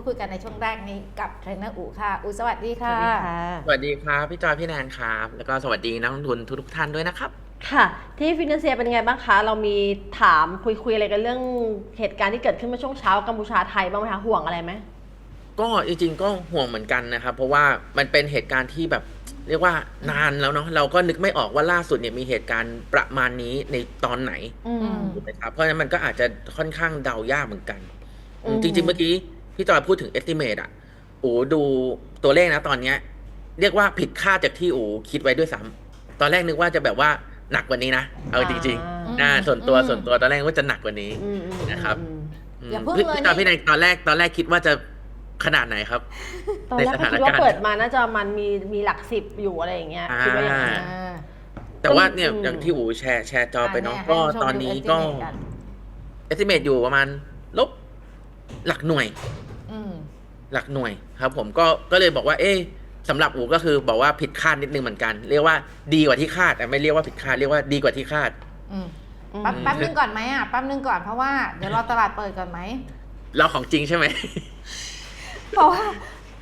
พูดคุยกันในช่วงแรกนี้กับเทรนเนอร์อูค่ะ อูสวัสดีสค่ะวัสดีค่ะ สวัสดีครับพี่จอยพี่แนนครับ แล้วก็สวัสดีนักลงทุนทุกๆท่านด้วยนะครับค่ะ ที่ฟินแลนเซียเป็นยังไงบ้างคะ เรามีถามคุยคุยอะไรกันเรื่องเหตุการณ์ที่เกิดขึ้นเมื่อช่วงเช้ากัมพูชาไทยบ้างไหมคะห่วงอะไรไหมก็จริงๆก็ห่วงเหมือนกันนะครับ เพราะว่ามันเป็นเหตุการณ์ที่แบบเรียกว่านานแล้วเนาะเราก็นึกไม่ออกว่าล่าสุดเนี่ยมีเหตุการณ์ประมาณนี้ในตอนไหนอืมถูกไหมครับเพราะฉะนั้นมันก็อาจจะค่อนข้างเดายากเหมือนกันอืมจริง ๆ เมื่อกี้ พี่จอยพูดถึง estimate อะโอ้ดูตัวเลขนะตอนเนี้ย เรียกว่าผิดคาดจากที่อูคิดไว้ด้วยซ้ำตอนแรกนึกว่าจะแบบว่าหนักกว่านี้นะ เอาจริงอ่าๆน่าส่วนตัวอืมส่วนตัวตอนแรกว่าจะหนักกว่านี้อืมอืมนะครับอืมอืมอย่าเพิ่งพี่เลยพี่จอยนี่พี่แนนตอนแรกตอนแรกคิดว่าจะขนาดไหนครับ ตอนแรกในสก็ถานคิดว่าการณ์เปิดมาน่าจะมันมีมีหลักสิบอยู่อะไรอย่างเงี้ยอ่าคิดว่าอย่างนั้นอ่าแต่ว่าเนี่ยอืมอย่างที่อูแชร์แชร์จอไปเนาะให้ก็ผู้ชมตอนนี้ดูก็ estimate น estimate อยู่ประมาณลบหลักหน่วยอืม หลักหน่วยครับ ผมก็ก็เลยบอกว่า เอ๊ะสำหรับอูก็คือบอกว่าผิดคาดนิดนึงเหมือนกัน เรียกว่าดีกว่าที่คาดแต่ไม่เรียกว่าผิดคาดเรียกว่าดีกว่าที่คาด อืมอืมแป๊บแป๊บนึงก่อนไหมอะแป๊บนึงก่อนเพราะว่าเดี๋ยวรอตลาดเปิดก่อนไหม เราของจริงใช่ไหม เพราะว่า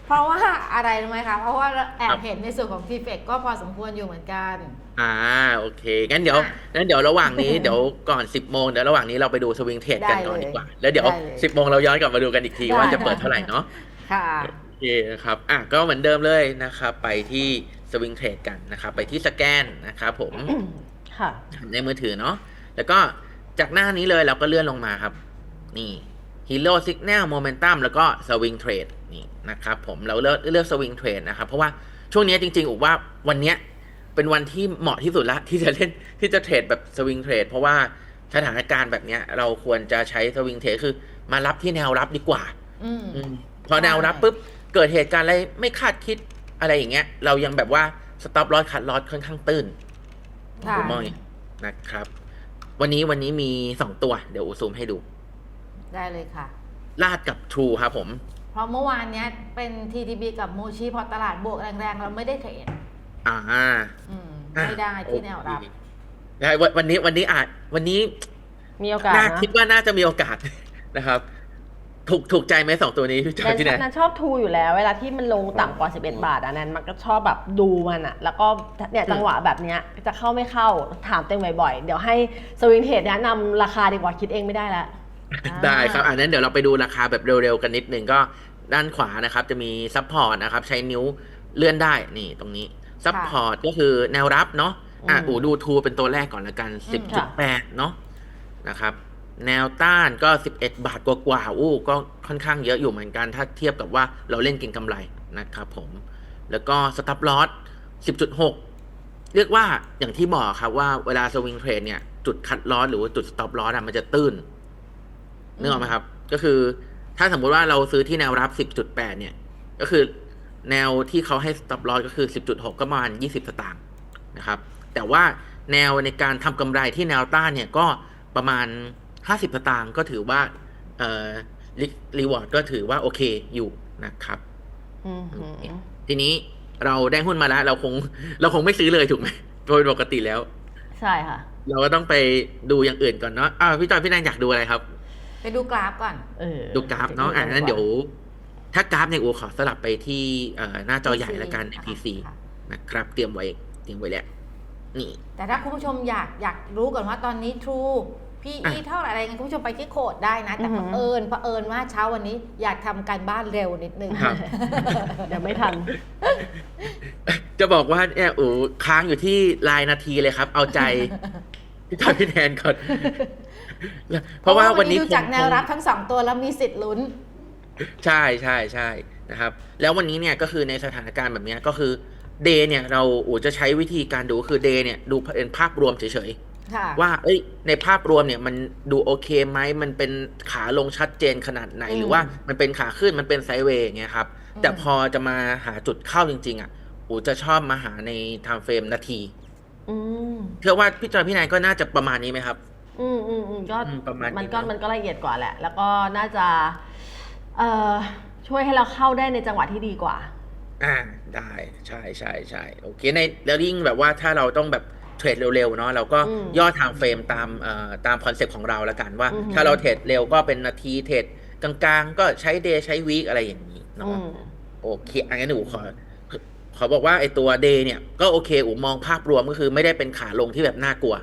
เพราะว่าอะไรรู้ไหมคะ เพราะว่าแอครับบเห็นในส่วนของทีเฟกก็พอสมควรอยู่เหมือนกัน อ่าโอเค งั้นเดี๋ยวอะงั้นเดี๋ยวระหว่างนี้ เดี๋ยวก่อน 10โมงเดี๋ยวระหว่างนี้เราไปดูสวิงเทรดกันได้ก่อนเลยดีกว่า แล้วเดี๋ยว ได้เลย 10โมงเราย้อนกลับมาดูกันอีกทีได้ว่าจะเปิดเท่าไหร่เนาะ ค่ะ โอเคครับ อะ ก็เหมือนเดิมเลยนะครับ ไปที่สวิงเทรดกันนะครับ ไปที่สแกนนะครับผม ค่ะ ในมือถือเนาะ แล้วก็จากหน้านี้เลยเราก็เลื่อนลงมาครับ นี่ Hero Signal Momentum แล้วก็ Swing Trade นี่นะครับผม เราเลือกเลือก Swing Trade นะครับ เพราะว่าช่วงนี้จริงๆอุว่าวันเนี้ย เป็นวันที่เหมาะที่สุดละที่จะเล่นที่จะเทรดแบบ Swing Trade เพราะว่าสถานการณ์แบบเนี้ย เราควรจะใช้ Swing Trade คือ มารับที่แนวรับดีกว่า อืมอืมพอแนวรับปุ๊บเกิดเหตุการณ์อะไรไม่คาดคิดอะไรอย่างเงี้ย เรายังแบบว่าสต็อปลอสคัดลอสค่อนข้างตื้นค่ะผมมองอย่างนี้นะครับ วันนี้วันนี้มีสองตัวเดี๋ยวอูซูมให้ดู ได้เลยค่ะ ลาดกับ True ครับผม เพราะเมื่อวานเนี้ยเป็น TTB กับโมชิพอตลาดบวกแรงๆ เราไม่ได้เทรด อ่าอืมไม่ได้ที่แนวรับโอเคได้วันวันนี้วันนี้อาจวันนี้ มีโอกาสน่านะคิดว่าน่าจะมีโอกาสนะครับถูกถูกใจไหมสองตัวนี้พี่จแนอยนพี่แนนแนนชอบทูอยู่แล้ว เวลาที่มันลงต่ำกว่า 11 บาทอะแนนมันก็ชอบแบบดูมันอะแล้วก็เนี่ยจังหวะแบบเนี้ยจะเข้าไม่เข้าถามเต็มบ่อยๆ เดี๋ยวให้สวิงเทรดแนะนำราคาดีกว่าคิดเองไม่ได้แล้วได้ครับอันนั้นเดี๋ยวเราไปดูราคาแบบเร็วๆกันนิดนึงก็ด้านขวานะครับ จะมีซัพพอร์ตนะครับ ใช้นิ้วเลื่อนได้นี่ตรงนี้ ซัพพอร์ตก็คือแนวรับเนาะอะอืมอูดูทูเป็นตัวแรกก่อนละกันอืม10.8เนาะนะครับ แนวต้านก็11บาทกว่าๆอู้ก็ค่อนข้างเยอะอยู่เหมือนกัน ถ้าเทียบกับว่าเราเล่นเก่งกำไรนะครับผม แล้วก็สต็อปลอส10.6เรียกว่าอย่างที่บอกครับว่าเวลาสวิงเทรดเนี่ย จุดคัดลอสหรือว่าจุดสต็อปลอสอะมันจะตื้นนึกออกไหมครับ ก็คือถ้าสมมุติว่าเราซื้อที่แนวรับ 10.8 เนี่ย ก็คือ แนวที่เขาให้ stop loss ก็คือ 10.6 ก็ประมาณ 20 สตางค์นะครับ แต่ว่าแนวในการทำกำไรที่แนวต้านเนี่ยก็ประมาณ 50 สตางค์ก็ถือว่าเอ่อรีวอร์ดก็ถือว่าโอเคอยู่นะครับอืมอืมทีนี้เราได้หุ้นมาแล้ว เราคง เราคงไม่ซื้อเลยถูกไหมโดยปกติแล้ว ใช่ค่ะ เราก็ต้องไปดูอย่างอื่นก่อนเนาะอ้าวพี่จอยพี่แนนอยากดูอะไรครับ ไปดูกราฟก่อนเออดูกราฟเนาะอะนั้นเดี๋ยว ถ้ากราฟเนี่ยอูขอสลับไปที่เอ่อหน้าจอใหญ่ละกันใน PC ค่ะนะครับ เตรียมไว้เตรียมไว้แล้วนี่ แต่ถ้าคุณผู้ชมอยากอยากรู้ก่อนว่าตอนนี้ True พี่อะอีเท่าไหร่อะไรเงี้ยคุณผู้ชมไปที่โคดได้นะ แต่เผอิญเผอิญว่าเช้าวันนี้อยากทำการบ้านเร็วนิดนึงครับเดี๋ยวไม่ทัน จะบอกว่าเนี่ยอูค้างอยู่ที่ลายนาทีเลยครับ เอาใจพี่จอยพี่แนนก่อนเพราะว่าวันนี้ดูจากคงแนวรับทั้งสองตัวแล้วมีสิทธิ์ลุ้น ใช่ใช่ใช่นะครับ แล้ววันนี้เนี่ยก็คือในสถานการณ์แบบเนี้ยก็คือเดย์เนี่ยเราอูจะใช้วิธีการดูคือเดย์เนี่ยดูเป็นภาพรวมเฉยๆค่ะว่าเอ้ย ในภาพรวมเนี่ยมันดูโอเคไหมมันเป็นขาลงชัดเจนขนาดไหนอืมหรือว่ามันเป็นขาขึ้นมันเป็นไซด์เวย์อย่างเงี้ยครับอืมแต่พอจะมาหาจุดเข้าจริง ๆ อะอูจะชอบมาหาในไทม์เฟรมนาทีอืมเชื่อว่าพี่จอยพี่นายก็น่าจะประมาณนี้ไหมครับ อืมอืมอืมก็อืมประมาณนี้มันก็เนอะมันก็ละเอียดกว่าแหละ แล้วก็น่าจะ เอ่อช่วยให้เราเข้าได้ในจังหวะที่ดีกว่า อ่าได้ใช่ใช่ใช่โอเคในแล้วยิ่งแบบว่าถ้าเราต้องแบบเทรดเร็วๆเนาะเราก็อืมย่อไทม์เฟรมตามเอ่อตามคอนเซปต์ของเราละกันว่า อือฮึถ้าเราเทรดเร็วก็เป็นนาทีเทรดกลางๆ ก็ใช้เดย์ใช้วีคอะไรอย่างนี้อืเนาะม โอเคอันนี้หนูขอขอบอกว่าไอตัวเดย์เนี่ยก็โอเคอูมองภาพรวมก็คือไม่ได้เป็นขาลงที่แบบน่ากลัว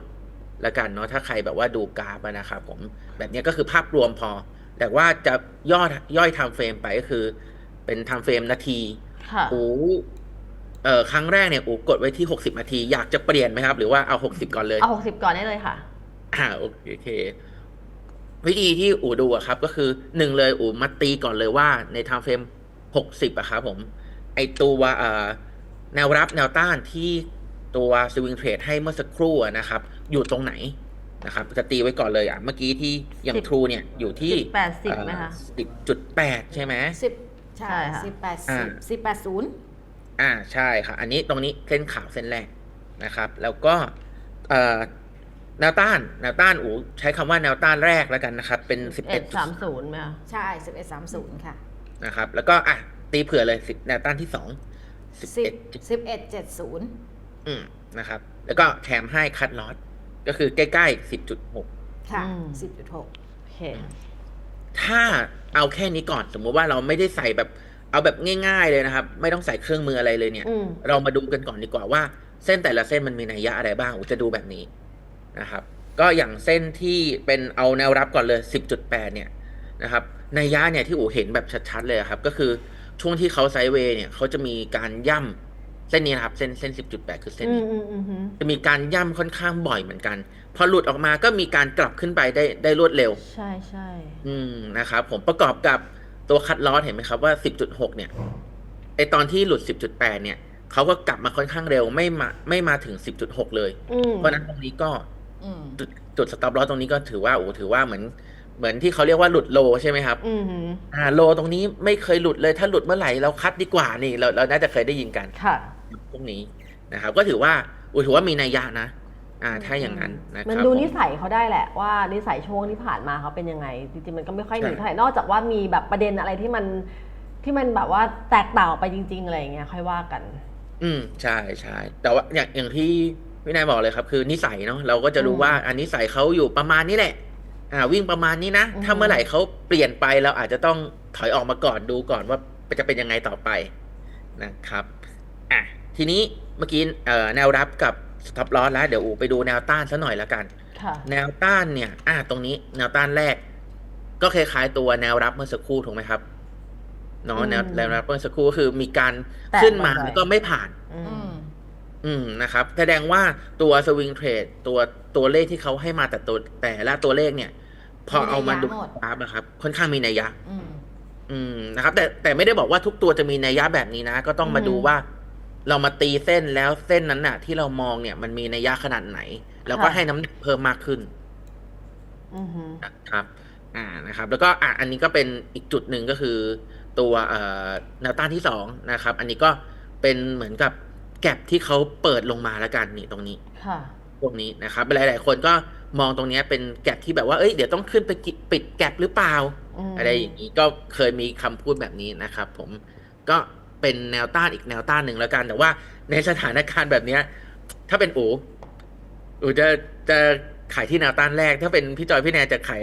ละกันเนาะถ้าใครแบบว่าดูกราฟอะนะครับผมแบบเนี้ยก็คือภาพรวมพอ แต่ว่าจะย่อย่อยไทม์เฟรมไปก็คือ เป็นไทม์เฟรมนาทีค่ะอูเอ่อครั้งแรกเนี่ยอูกดไว้ที่60นาที อยากจะเปลี่ยนไหมครับ หรือว่าเอา60ก่อนเลยเอาหกสิบก่อนได้เลยค่ะอ่าโอเค วิธีที่อูดูอะครับ ก็คือหนึ่งเลยอูมาตีก่อนเลยว่า ในไทม์เฟรม60อะครับผม ไอตัวเอ่อแนวรับแนวต้านที่ตัวสวิงเทรดให้เมื่อสักครู่อะนะครับ อยู่ตรงไหน นะครับจะตีไว้ก่อนเลยอะเมื่อกี้ที่อย่างสิบ ทรูเนี่ยอยู่ที่สิบแปดสิบไหมคะ สิบจุดแปดใช่ไหม สิบใช่ใช่ค่ะ สิบแปดอ่าสิบสิบแปดศูนย์อ่าใช่ค่ะอันนี้ตรงนี้เส้นขาวเส้นแรกนะครับ แล้วก็เอ่อแนวต้านแนวต้านอูใช้คำว่าแนวต้านแรกแล้วกันนะครับ เป็น สิบเอ็เอ็ดดสามศูนย์ไหมคะใช่สิบเอ็ดสามศูนย์ค่ะนะครับ แล้วก็อะตีเผื่อเลยสิแนวต้านที่สองสิบสิบเอ็ดสิบเอ็ดเจ็ดศูนย์อืมนะครับ แล้วก็แถมให้คัดลอส ก็คือใกล้ๆสิบจุดหกค่ะอืม สิบจุดหกโอเค ถ้าเอาแค่นี้ก่อนสมมุติว่าเราไม่ได้ใส่แบบเอาแบบง่าย ๆเลยนะครับ ไม่ต้องใส่เครื่องมืออะไรเลยเนี่ย อืม เรามาดูกันก่อนดีกว่าว่า เส้นแต่ละเส้นมันมีนัยยะอะไรบ้างอูจะดูแบบนี้นะครับ ก็อย่างเส้นที่เป็นเอาแนวรับก่อนเลย 10.8 เนี่ยนะครับนัยยะเนี่ยที่อูเห็นแบบชัดๆเลยครับ ก็คือช่วงที่เขาไซด์เวย์เนี่ยเขาจะมีการย่ำ เส้นนี้นะครับ เส้นเส้น10.8คือเส้นอืนี้มอืมอืมอืมจะมีการย่ำค่อนข้างบ่อยเหมือนกัน พอหลุดออกมาก็มีการกลับขึ้นไปได้ได้รวดเร็ว ใช่ใช่อืมนะครับผมประกอบกับตัวคัดลอสเห็นไหมครับว่า10.6เนี่ยไอตอนที่หลุด10.8เนี่ยเขาก็กลับมาค่อนข้างเร็วไม่มาไม่มาถึง10.6เลยอืมเพราะฉะนั้นตรงนี้ก็อืมจุดจุดสต็อปลอสตรงนี้ก็ถือว่าโอ้ถือว่าเหมือนเหมือนที่เขาเรียกว่าหลุดโลใช่ไหมครับอืมอ่าโลตรงนี้ไม่เคยหลุดเลยถ้าหลุดเมื่อไหร่เราคัดดีกว่านี่เราเราน่าจะเคยได้ยินกัน ค่ะพ วกนี้นะครับ ก็ถือว่าอุ้ยถือว่ามีนัยยะนะอ่าถ้าอย่างนั้นนะคมันรับดูผมนิสัยเขาได้แหละว่านิสัยช่วงที่ผ่านมาเขาเป็นยังไง จริงๆมันก็ไม่ค่อยหนีใช่เท่าไหร่นอกจากว่ามีแบบประเด็นอะไรที่มันที่มันแบบว่าแตกต่างออกไปจริง ๆ อะไรอย่างเงี้ยค่อยว่ากัน อืมใช่ใช่แต่ว่าอย่างอย่างที่วินัยบอกเลยครับ คือนิสัยเนาะเราก็จะรู้อืมว่าอันนิสัยเขาอยู่ประมาณนี้แหละ อ่า วิ่งประมาณนี้นะอืมถ้าเมื่อไหร่เขาเปลี่ยนไปเราอาจจะต้องถอยออกมาก่อนดูก่อนว่าจะเป็นยังไงต่อไปนะครับอะ ทีนี้เมื่อกี้เอ่อแนวรับกับสต็อปลอสแล้ว เดี๋ยวอูไปดูแนวต้านซะหน่อยละกันค่ะแนวต้านเนี่ย อ่าตรงนี้แนวต้านแรก ก็คล้ายๆตัวแนวรับเมื่อสักครู่ถูกไหมครับเนาะอืมแนวแนวรับเมื่อสักครู่ก็คือมีการแตะขึ้นมาบ่อยๆแล้วก็ไม่ผ่านอือืมมอืมนะครับ แสดงว่าตัวสวิงเทรดตัวตัวเลขที่เขาให้มาแต่ตัวแต่ละตัวเลขเนี่ย พอเอามาดูมีนัยยะหมดกราฟนะครับ ค่อนข้างมีนัยยะอืมอืมนะครับ แต่แต่ไม่ได้บอกว่าทุกตัวจะมีนัยยะแบบนี้นะ ก็ต้องมาดูว่า เรามาตีเส้นแล้วเส้นนั้นน่ะ ที่เรามองเนี่ยมันมีนัยยะขนาดไหน แล้วก็ค่ะให้น้ำหนักเพิ่มมากขึ้นอือหือนะครับ อ่านะครับ แล้วก็อะอันนี้ก็เป็นอีกจุดหนึ่งก็คือ ตัวเอ่อแนวต้านที่สองนะครับ อันนี้ก็เป็นเหมือนกับแก็บที่เขาเปิดลงมาแล้วกันนี่ตรงนี้ค่ะพวกนี้นะครับหลาย ๆ คนก็มองตรงเนี้ยเป็นแก็บที่แบบว่าเอ้ยเดี๋ยวต้องขึ้นไปกิปิดแก็บหรือเปล่ามอะไรอย่างนี้ก็เคยมีคำพูดแบบนี้นะครับ ผมก็ เป็นแนวต้านอีกแนวต้านหนึ่งแล้วกัน แต่ว่าในสถานการณ์แบบเนี้ย ถ้าเป็นอูอูจะจะขายที่แนวต้านแรก ถ้าเป็นพี่จอยพี่แนนจะขาย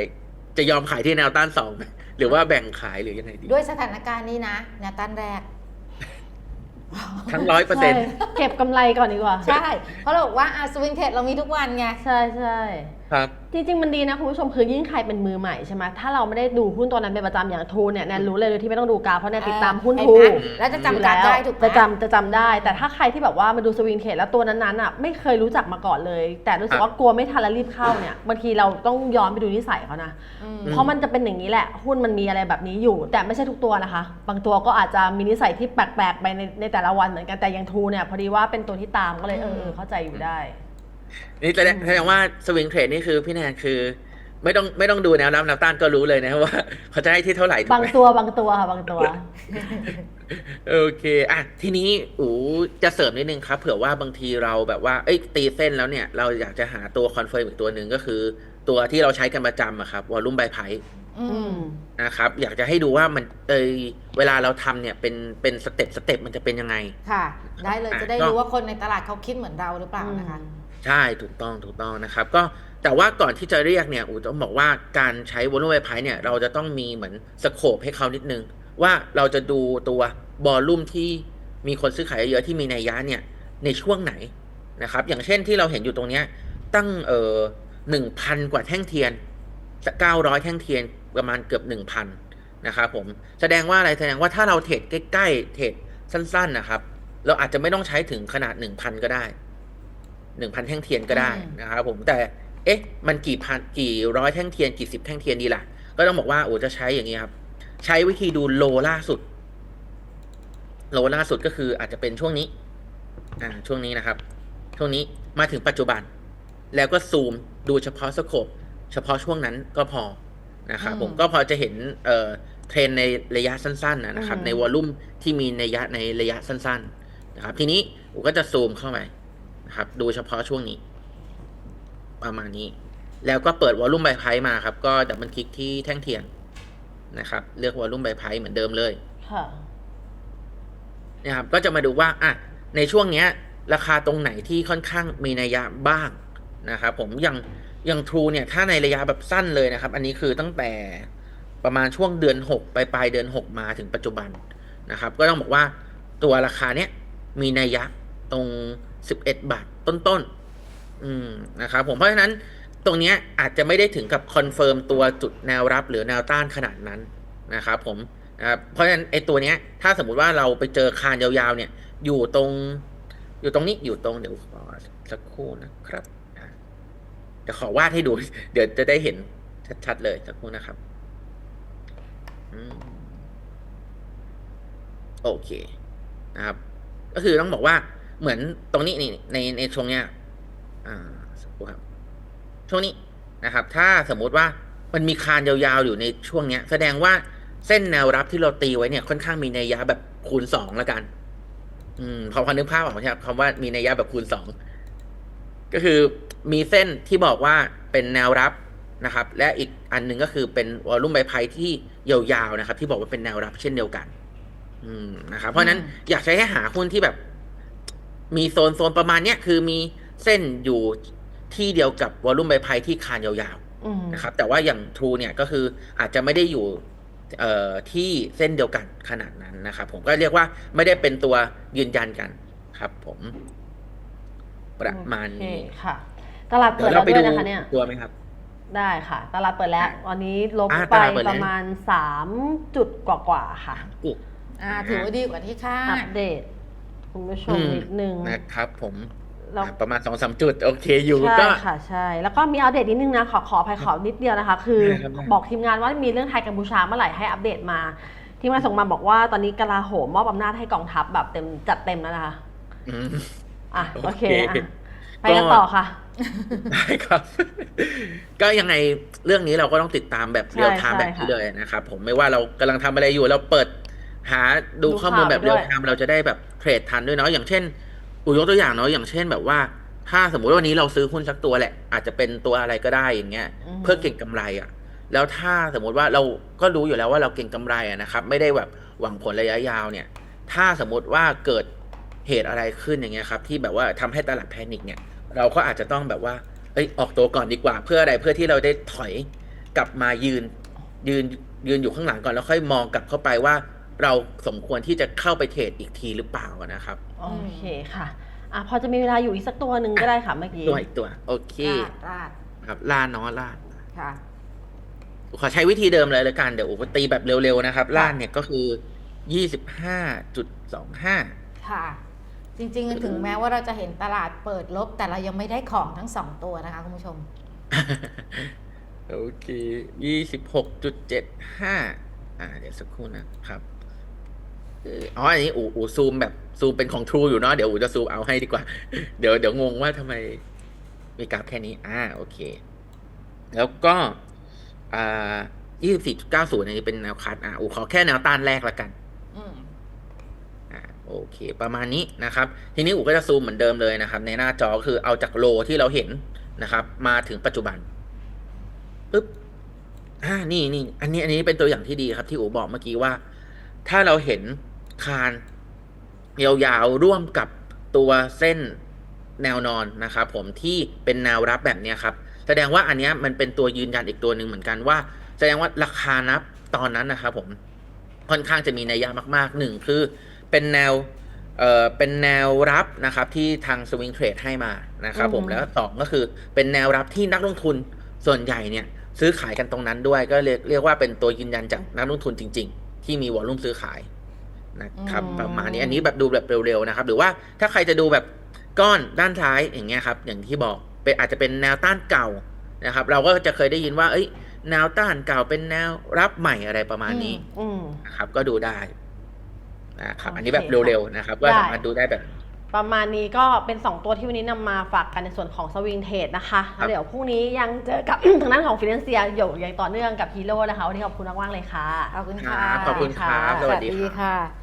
จะยอมขายที่แนวต้านสองไหมหรือว่าแบ่งขายหรือยังไงดี ด้วยสถานการณ์นี้นะแนวต้านแรกทั้งร้อยเปอร์เซ็นต์ใช่เก็บกำไรก่อนดีกว่า ใช่ เพราะเราบอกว่าอะสวิงเทรดเรามีทุกวันไง ใช่ใช่ ครับ จริงๆ มันดีนะคุณผู้ชมคือยิ่งใครเป็นมือใหม่ใช่ไหมถ้าเราไม่ได้ดูหุ้นตัวนั้นเป็นประจำอย่างทูเนี่ยแนนรู้เลยโดยที่ไม่ต้องดูกราฟเพราะแนนติดตามหุ้นเห็นทูไหมแล้วจะจำการได้ถูกไหม จะจำจะจำได้ แต่ถ้าใครที่แบบว่ามาดูสวิงเทรดแล้วตัวนั้นๆอะไม่เคยรู้จักมาก่อนเลย แต่รู้สึกว่ากลัวไม่ทันแล้วรีบเข้าเนี่ยบางทีเราต้องย้อนไปดูนิสัยเขานะอืมเพราะมันจะเป็นอย่างนี้แหละหุ้นมันมีอะไรแบบนี้อยู่ แต่ไม่ใช่ทุกตัวนะคะ บางตัวก็อาจจะมีนิสัยที่แปลกๆไปในในแต่ละวันเหมือนกันแต่อยังทูเนี่ยพอดีว่าเป็นตัวที่ตามก็เลยเออเออเข้าใจอยู่ได้ นี่แสดงแสดงว่าสวิงเทรดนี่คือพี่แนนคือ ไม่ต้องไม่ต้องดูแนวรับแนวต้านก็รู้เลยนะว่าเขาจะให้ที่เท่าไหร่ถูกบางไหมตัวบางตัวค่ะบางตัว โอเคอะทีนี้อูจะเสริมนิดนึงครับ เผื่อว่าบางทีเราแบบว่าเอ้ยตีเส้นแล้วเนี่ย เราอยากจะหาตัวคอนเฟิร์มอีกตัวหนึ่งก็คือ ตัวที่เราใช้กันประจำอะครับวอลลุ่มไบไพ อือืมมนะครับอยากจะให้ดูว่ามันเอยเวลาเราทำเนี่ยเป็นเป็นสเต็ปสเต็ปมันจะเป็นยังไง ค่ะ ได้เลยอะจะได้ก็รู้ว่าคนในตลาดเขาคิดเหมือนเราหรือเปล่านะคะ ใช่ถูกต้องถูกต้องนะครับ ก็แต่ว่าก่อนที่จะเรียกเนี่ยอูต้องบอกว่าการใช้วอลลุ่มไวไพเนี่ยเราจะต้องมีเหมือนสโคปให้เขานิดนึง ว่าเราจะดูตัวบอลลุ่มที่มีคนซื้อขายเยอะที่มีในยยะเนี่ยในช่วงไหนนะครับ อย่างเช่นที่เราเห็นอยู่ตรงเนี้ยตั้งเอ่อหนึ่งพันกว่าแท่งเทียนเก้าร้อยแท่งเทียนประมาณเกือบหนึ่งพันนะครับผมแสดงว่าอะไรแสดงว่าถ้าเราเทรดใกล้ๆเทรดสั้น ๆนะครับ เราอาจจะไม่ต้องใช้ถึงขนาดหนึ่งพันก็ได้ หนึ่งพันแท่งเทียนก็ได้อืมนะครับผมแต่เอ๊ะ มันกี่พันกี่ร้อยแท่งเทียนกี่สิบแท่งเทียนดีล่ะ ก็ต้องบอกว่าโอ้จะใช้อย่างนี้ครับ ใช้วิธีดูโลล่าสุด โลล่าสุดก็คืออาจจะเป็นช่วงนี้ อ่าช่วงนี้นะครับ ช่วงนี้มาถึงปัจจุบัน แล้วก็ซูมดูเฉพาะสโคปเฉพาะช่วงนั้นก็พอนะครับอืมผมก็พอจะเห็นเอ่อเทรนในระยะสั้นๆนะนะครับอืมในวอลลุ่มที่มีนัยยะในระยะสั้น ๆ นะครับ ทีนี้ผมก็จะซูมเข้าไปนะ ครับ ดูเฉพาะช่วงนี้ ประมาณนี้ แล้วก็เปิดวอลลุ่มใบไพมาครับ ก็ดับเบิลคลิกที่แท่งเทียนนะครับ เลือกวอลลุ่มใบไพเหมือนเดิมเลยค่ะนะครับ ก็จะมาดูว่าอะในช่วงเนี้ย ราคาตรงไหนที่ค่อนข้างมีนัยยะบ้างนะครับผมอย่างอย่างทรูเนี่ย ถ้าในระยะแบบสั้นเลยนะครับ อันนี้คือตั้งแต่ประมาณช่วงเดือน6ปลายปลายๆเดือน 6 มาถึงปัจจุบันนะครับ ก็ต้องบอกว่าตัวราคาเนี้ยมีนัยยะ ตรง 11 บาทต้นๆอืมนะครับผมเพราะฉะนั้นตรงนี้อาจจะไม่ได้ถึงกับคอนเฟิร์มตัวจุดแนวรับหรือแนวต้านขนาดนั้นนะครับผมนะครับเพราะฉะนั้นไอ้ตัวเนี้ย ถ้าสมมุติว่าเราไปเจอคานยาวๆ เนี่ย อยู่ตรง อยู่ตรงนี้อยู่ตรงเดี๋ยวขอสักครู่นะครับอะขอวาดให้ดู เดี๋ยวจะได้เห็นชัดๆเลยสักครู่นะครับโอเคนะครับ ก็คือต้องบอกว่า เหมือนตรงนี้นี่ในในช่วงเนี้ยอ่าสักครู่ครับ ช่วงนี้นะครับ ถ้าสมมุติว่ามันมีคานยาวๆอยู่ในช่วงเนี้ย แสดงว่าเส้นแนวรับที่เราตีไว้เนี่ย ค่อนข้างมีนัยยะแบบคูณสองล้วกัน อืมพอพอนึกภาพออกไหมครับคำว่ามีนัยยะแบบคูณสองก็คือมีเส้นที่บอกว่าเป็นแนวรับนะครับ และอีกอันหนึ่งก็คือเป็นวอลลุ่มใบไพที่ยาวๆนะครับ ที่บอกว่าเป็นแนวรับเช่นเดียวกัน อืมนะครับ เพราะฉะนั้นอืมอยากใช้ให้หาหุ้นที่แบบ มีโซนโซนประมาณเนี้ยคือมีเส้นอยู่ที่เดียวกับวอลลุ่มใบไพที่คานยาวๆอืมนะครับ แต่ว่าอย่าง True เนี่ยก็คืออาจจะไม่ได้อยู่เอ่อที่เส้นเดียวกันขนาดนั้นนะครับ ผมก็เรียกว่าไม่ได้เป็นตัวยืนยันกันครับ ผมประมาณโอเคนี้ค่ะ ตลาดเดี๋เปิยดวแล้เราวไปด้วดูยนะคะเนี่ยตัวไหมครับ ได้ค่ะ ตลาดเปิดแล้ววันนี้ลบอ่าไปตลาดเปิดปแล้วระมาณ3จุดกว่าๆค่ะอุ๊ยอ่าถือว่าดีกว่าที่คาอัดปเดต คุณผู้ชมอืม นิดนึงนะครับผมแล้ว อะประมาณสองสามจุด โอเคอยู่ใช่ก็ ค่ะใช่แล้วก็มีอัปเดตนิดนึงนะขอขออภัยขอนิดเดียวนะคะ คือได้ครับได้ บอกทีมงานว่ามีเรื่องไทยกัมพูชาเมื่อไหร่ให้อัปเดตมา ทีมงานส่งมาบอกว่าตอนนี้กลาโหมมอบอำนาจให้กองทัพแบบเต็มจัดเต็มแล้วนะคะอืม อะโอโอเคเค อะไปกันต่อค่ะ ได้ครับ ก็ยังไงเรื่องนี้เราก็ต้องติดตามแบบใช่เรียลไทม์ใช่แบบนี้ค่ะ เลยนะครับผมไม่ว่าเรากำลังทำอะไรอยู่ เราเปิด หาดูดูข้อมูลแบบข่าวไปเรียลด้วยไทม์เราจะได้แบบเทรดทันด้วยเนาะอย่างเช่นอูยกตัวอย่างเนาะอย่างเช่นแบบว่า ถ้าสมมุติว่าวันนี้เราซื้อหุ้นสักตัวแหละ อาจจะเป็นตัวอะไรก็ได้อย่างเงี้ย อืมเพื่อเก็งกำไรอะ แล้วถ้าสมมุติว่าเราก็รู้อยู่แล้วว่าเราเก็งกำไรอะนะครับ ไม่ได้แบบหวังผลระยะยาวเนี่ย ถ้าสมมุติว่าเกิดเหตุอะไรขึ้นอย่างเงี้ยครับ ที่แบบว่าทำให้ตลาดแพนิคเนี่ย เราก็อาจจะต้องแบบว่า เอ้ยออกตัวก่อนดีกว่า เพื่ออะไรเพื่อที่เราได้ถอยกลับมายืน ยืนยืนอยู่ข้างหลังก่อนแล้วค่อยมองกลับเข้าไปว่า เราสมควรที่จะเข้าไปเทรดอีกทีหรือเปล่านะครับ โอเคค่ะอะ พอจะมีเวลาอยู่อีกสักตัวหนึ่งก็ได้ค่ะเมื่อกี้ตัวอีกตัว โอเค ราดราดครับลาดเนาะลาดค่ะ ขอใช้วิธีเดิมเลยแล้วกันเดี๋ยวอุปตีแบบเร็วๆนะครับล่านเนี่ยก็คือยี่สิบห้าจุดสองห้าค่ะ จริงๆ ถึงแม้ว่าเราจะเห็นตลาดเปิดลบ แต่เรายังไม่ได้ของทั้งสองตัวนะคะคุณผู้ชม โอเคยี่สิบหกจุดเจ็ดห้าอ่า เดี๋ยวสักครู่นะครับเอ่ออ๋ออันนี้อูอูซูมแบบซูมเป็นของ True อยู่เนาะเดี๋ยวอูจะซูมเอาให้ดีกว่า เดี๋ยวเดี๋ยวงงว่าทำไมมีกราฟแค่นี้อ่าโอเค แล้วก็อ่ายี่สิบสี่จุดเก้าศูนย์อันนี้เป็นแนวคัดอ่าอูขอแค่แนวต้านแรกละกันอืมอ่าโอเค ประมาณนี้นะครับ ทีนี้อูก็จะซูมเหมือนเดิมเลยนะครับ ในหน้าจอคือเอาจากโลที่เราเห็นนะครับ มาถึงปัจจุบันปึ๊บอ่านี่นี่อันนี้อันนี้เป็นตัวอย่างที่ดีครับ ที่อูบอกเมื่อกี้ว่า ถ้าเราเห็น คาน ยาวๆ ร่วมกับตัวเส้นแนวนอนนะครับผมที่เป็นแนวรับแบบเนี้ยครับ แสดงว่าอันเนี้ยมันเป็นตัวยืนยันอีกตัวหนึ่งเหมือนกันว่า แสดงว่าราคานับตอนนั้นนะครับผมค่อนข้างจะมีนัยยะมากๆหนึ่งคือเป็นแนวเอ่อเป็นแนวรับนะครับที่ทางสวิงเทรดให้มานะครับผมอืมแล้วสองก็คือเป็นแนวรับที่นักลงทุนส่วนใหญ่เนี่ยซื้อขายกันตรงนั้นด้วยก็เรียกเรียกว่าเป็นตัวยืนยันจากนักลงทุนจริง ๆ ที่มีวอลลุ่มซื้อขาย นะครับอืมประมาณนี้อันนี้แบบดูแบบเร็วๆนะครับ หรือว่าถ้าใครจะดูแบบก้อนด้านซ้ายอย่างเงี้ยครับ อย่างที่บอกเป็นอาจจะเป็นแนวต้านเก่านะครับ เราก็จะเคยได้ยินว่า เอ้ย แนวต้านเก่าเป็นแนวรับใหม่อะไรประมาณนี้อืมนะครับ ก็ดูได้นะครับโอเคอันนี้แบบเร็วๆนะครับ ก็ได้สามารถดูได้แบบประมาณนี้ก็เป็น 2 ตัวที่วันนี้นำมาฝากกันในส่วนของสวิงเทรดนะคะครับเดี๋ยวพรุ่งนี้ยังเจอกับ ทางด้านของฟินแลนเซียอยู่อย่างต่อเนื่องกับฮีโร่นะคะ วันนี้ขอบคุณมากๆเลยค่ะ ขอบคุณคค่ะรับขอบคุณครับค่ะสวัสดีครับค่ะ